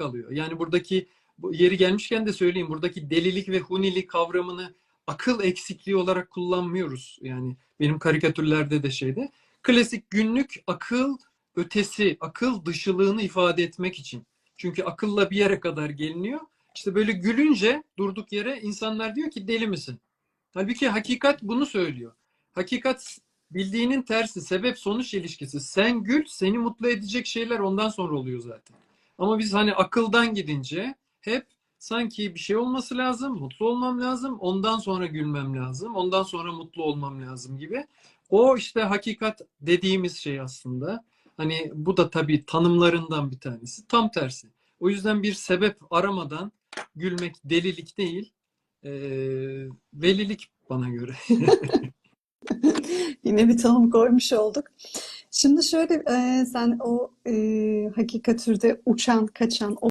kalıyor. Yani buradaki bu yeri gelmişken de söyleyeyim. Buradaki delilik ve hunilik kavramını akıl eksikliği olarak kullanmıyoruz. Yani benim karikatürlerde de şeyde. Klasik günlük akıl ötesi, akıl dışılığını ifade etmek için. Çünkü akılla bir yere kadar geliniyor. İşte böyle gülünce durduk yere insanlar diyor ki deli misin? Halbuki hakikat bunu söylüyor. Hakikat bildiğinin tersi, sebep sonuç ilişkisi. Sen gül, seni mutlu edecek şeyler ondan sonra oluyor zaten. Ama biz hani akıldan gidince hep sanki bir şey olması lazım, mutlu olmam lazım, ondan sonra gülmem lazım, ondan sonra mutlu olmam lazım gibi. O işte hakikat dediğimiz şey aslında. Hani bu da tabii tanımlarından bir tanesi. Tam tersi. O yüzden bir sebep aramadan gülmek delilik değil, e, velilik bana göre. Yine bir tanım koymuş olduk. Şimdi şöyle e, sen o e, hakikatürde uçan, kaçan,